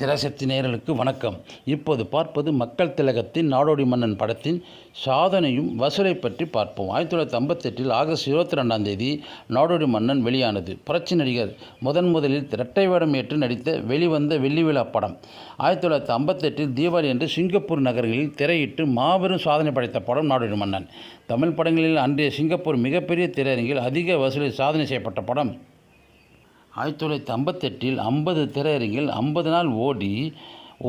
திரசக்தி நேரலுக்கு வணக்கம். இப்போது பார்ப்பது மக்கள் திலகத்தின் நாடோடி மன்னன் படத்தின் சாதனையும் வசூலை பற்றி பார்ப்போம். ஆயிரத்தி தொள்ளாயிரத்தி ஐம்பத்தெட்டில் ஆகஸ்ட் இருபத்தி ரெண்டாம் தேதி நாடோடி மன்னன் வெளியானது. புரட்சி நடிகர் முதன் முதலில் இரட்டை வேடம் ஏற்று நடித்த வெளிவந்த வெள்ளி விழா படம். ஆயிரத்தி தொள்ளாயிரத்தி ஐம்பத்தெட்டில் தீபாவளி என்று சிங்கப்பூர் நகர்களில் திரையிட்டு மாபெரும் சாதனை படைத்த படம் நாடோடி மன்னன். தமிழ் படங்களில் அன்றைய சிங்கப்பூர் மிகப்பெரிய திரையரங்கில் அதிக வசூலில் சாதனை செய்யப்பட்ட படம் ஆயிரத்தி தொள்ளாயிரத்தி ஐம்பத்தெட்டில் ஐம்பது திரையரங்கில் ஐம்பது நாள் ஓடி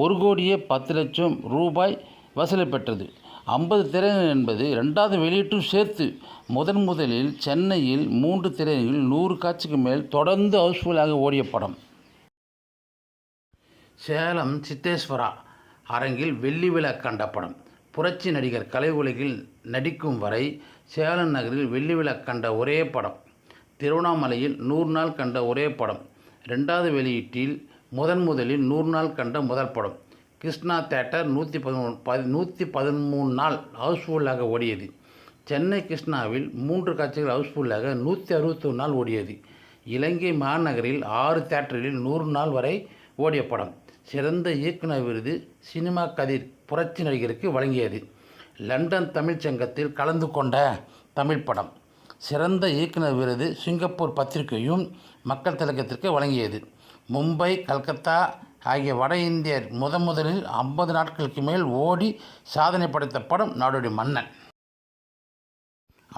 ஒரு கோடியே பத்து லட்சம் ரூபாய் வசூலை பெற்றது. ஐம்பது திரையரங்கு என்பது ரெண்டாவது வெளியீட்டும் சேர்த்து முதன் முதலில் சென்னையில் மூன்று திரையரங்கில் நூறு காட்சிக்கு மேல் தொடர்ந்து ஹவுஸ்ஃபுல்லாக ஓடிய படம். சேலம் சித்தேஸ்வரா அரங்கில் வெள்ளி விழா கண்ட படம். புரட்சி நடிகர் கலை உலகில் நடிக்கும் வரை சேலம் நகரில் வெள்ளி விழா கண்ட ஒரே படம். திருவண்ணாமலையில் நூறு நாள் கண்ட ஒரே படம். ரெண்டாவது வெளியீட்டில் முதன் முதலில் நூறு நாள் கண்ட முதல் படம். கிருஷ்ணா தேட்டர் நூற்றி பதிமூணு பதி நூற்றி பதிமூணு நாள் ஹவுஸ்ஃபுல்லாக ஓடியது. சென்னை கிருஷ்ணாவில் மூன்று காட்சிகள் ஹவுஸ்ஃபுல்லாக நூற்றி அறுபத்தொரு நாள் ஓடியது. இலங்கை மாநகரில் ஆறு தேட்டரில் நூறு நாள் வரை ஓடிய படம். சிறந்த இயக்குனர் விருது சினிமா கதிர் புரட்சி நடிகருக்கு வழங்கியது. லண்டன் தமிழ்ச்சங்கத்தில் கலந்து கொண்ட தமிழ் படம். சிறந்த இயக்குனர் விருது சிங்கப்பூர் பத்திரிகையும் மக்கள் திலகத்திற்கு வழங்கியது. மும்பை கல்கத்தா ஆகிய வட இந்தியர் முத முதலில் ஐம்பது நாட்களுக்கு மேல் ஓடி சாதனை படைத்த படம் நாடோடி மன்னன்.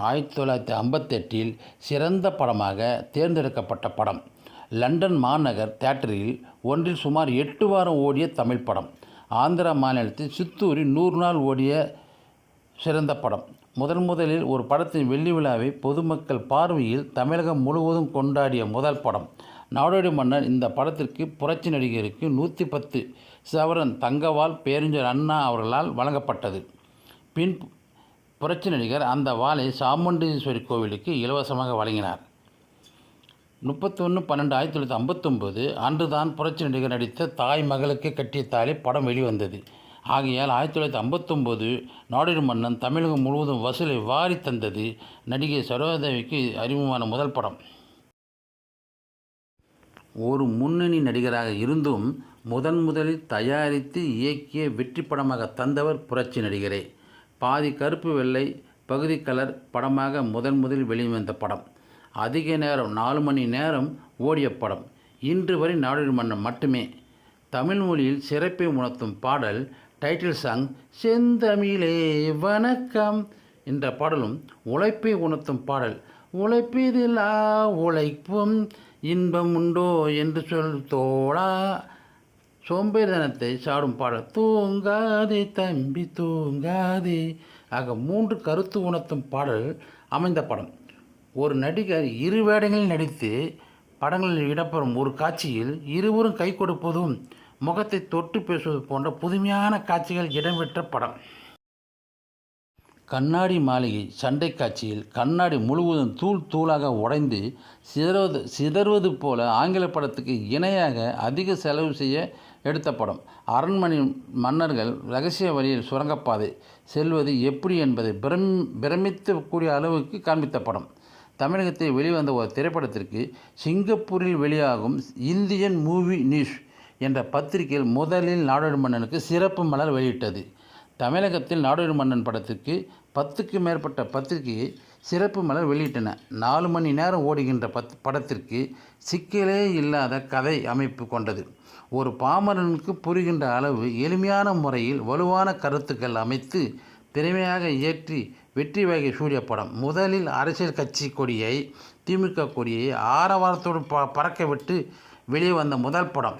ஆயிரத்தி தொள்ளாயிரத்தி ஐம்பத்தெட்டில் சிறந்த படமாக தேர்ந்தெடுக்கப்பட்ட படம். லண்டன் மாநகர் தியேட்டரில் ஒன்றில் சுமார் எட்டு வாரம் ஓடிய தமிழ் படம். ஆந்திரா மாநிலத்தில் சித்தூரில் நூறு நாள் ஓடிய சிறந்த படம். முதன் முதலில் ஒரு படத்தின் வெள்ளி விழாவை பொதுமக்கள் பார்வையில் தமிழகம் முழுவதும் கொண்டாடிய முதல் படம். நாடோடி மன்னன் இந்த படத்திற்கு புரட்சி நடிகருக்கு நூற்றி பத்து சவரன் தங்கவால் பேரறிஞர் அண்ணா அவர்களால் வழங்கப்பட்டது. பின் புரட்சி நடிகர் அந்த வாளை சாமுண்டீஸ்வரி கோவிலுக்கு இலவசமாக வழங்கினார். முப்பத்தொன்று பன்னெண்டு ஆயிரத்தி தொள்ளாயிரத்தி ஐம்பத்தொம்போது அன்றுதான் புரட்சி நடிகர் நடித்த தாய் மகளுக்கு கட்டிய தாலி படம் வெளிவந்தது. ஆகையால் ஆயிரத்தி தொள்ளாயிரத்தி ஐம்பத்தொம்போது நாடோடி மன்னன் தமிழகம் முழுவதும் வசூலை வாரி தந்தது நடிகை சரோதேவிக்கு அறிமுகமான முதல் படம். ஒரு முன்னணி நடிகராக இருந்தும் முதன் முதலில் தயாரித்து இயக்கிய வெற்றி படமாக தந்தவர் புரட்சி நடிகரே. பாதி கருப்பு வெள்ளை பகுதி கலர் படமாக முதன் முதலில் வெளிவந்த படம். அதிக நேரம் நாலு மணி நேரம் ஓடிய படம். இன்று வரை நாடோடி மன்னன் மட்டுமே. தமிழ் மொழியில் சிறப்பை உணர்த்தும் பாடல் டைட்டில் சாங் செந்தமிழே வணக்கம் என்ற பாடலும் உழைப்பை உணர்த்தும் பாடல். உழைப்பதில்லா உழைப்பும் இன்பம் உண்டோ என்று சொல் தோழா சோம்பேறித்தனத்தை சாடும் பாடல். தூங்காதே தம்பி தூங்காதே ஆக மூன்று கருத்து உணர்த்தும் பாடல் அமைந்த படம். ஒரு நடிகர் இரு வேடங்களில் நடித்து படங்களில் இடம்பெறும் ஒரு காட்சியில் இருவரும் கை கொடுப்பதும் முகத்தை தொட்டு பேசுவது போன்ற புதுமையான காட்சிகள் இடம்பெற்ற படம். கண்ணாடி மாளிகை சண்டை காட்சியில் கண்ணாடி முழுவதும் தூள் தூளாக உடைந்து சிதறுவது சிதறுவது போல ஆங்கில படத்துக்கு இணையாக அதிக செலவு செய்ய எடுத்த படம். அரண்மனை மன்னர்கள் ரகசிய வழியில் சுரங்கப்பாதை செல்வது எப்படி என்பதை பிரம் பிரமித்தக்கூடிய அளவுக்கு காண்பித்த படம். தமிழகத்தில் வெளிவந்த ஒரு திரைப்படத்திற்கு சிங்கப்பூரில் வெளியாகும் இந்தியன் மூவி நியூஸ் என்ற பத்திரிகையில் முதலில் நாடோடி மன்னனுக்கு சிறப்பு மலர் வெளியிட்டது. தமிழகத்தில் நாடோடி மன்னன் படத்திற்கு பத்துக்கு மேற்பட்ட பத்திரிகையை சிறப்பு மலர் வெளியிட்டன. நாலு மணி நேரம் ஓடுகின்ற பத் படத்திற்கு சிக்கலே இல்லாத கதை அமைப்பு கொண்டது. ஒரு பாமரனுக்கு புரிகின்ற அளவு எளிமையான முறையில் வலுவான கருத்துக்கள் அமைத்து திறமையாக இயற்றி வெற்றி வகை சூரிய படம். முதலில் அரசியல் கட்சி கொடியை திமுக கொடியை ஆரவாரத்தோடு ப பறக்க விட்டு வெளியே வந்த முதல் படம்.